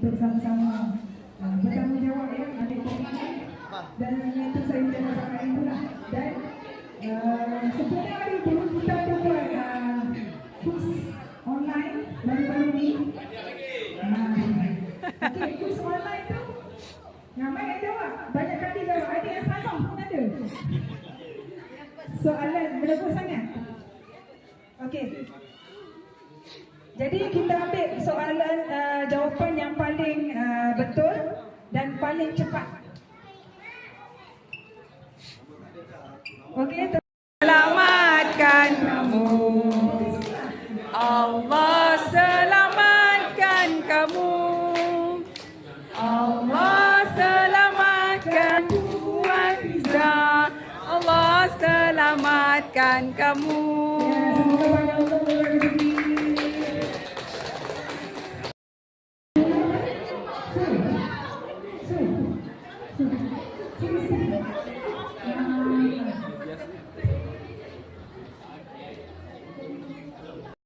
untuk sama-sama. Ah, bertanggungjawab ya, ada komitmen. Dan yang itu saya ucapkan sama itu lah dan uh, sebenarnya hari itu kita ada buat uh, kurs online baru-baru ni. Uh, okay, kurs online tu ramai yang jawab. Banyak kali jawab. Ada yang salah pun ada. Soalan berapa sangat. Okey. Jadi kita ambil soalan uh, jawapan paling cepat. Okey, Selamatkan kamu. Allah selamatkan kamu. Allah selamatkan Tuhan Izzah Allah selamatkan kamu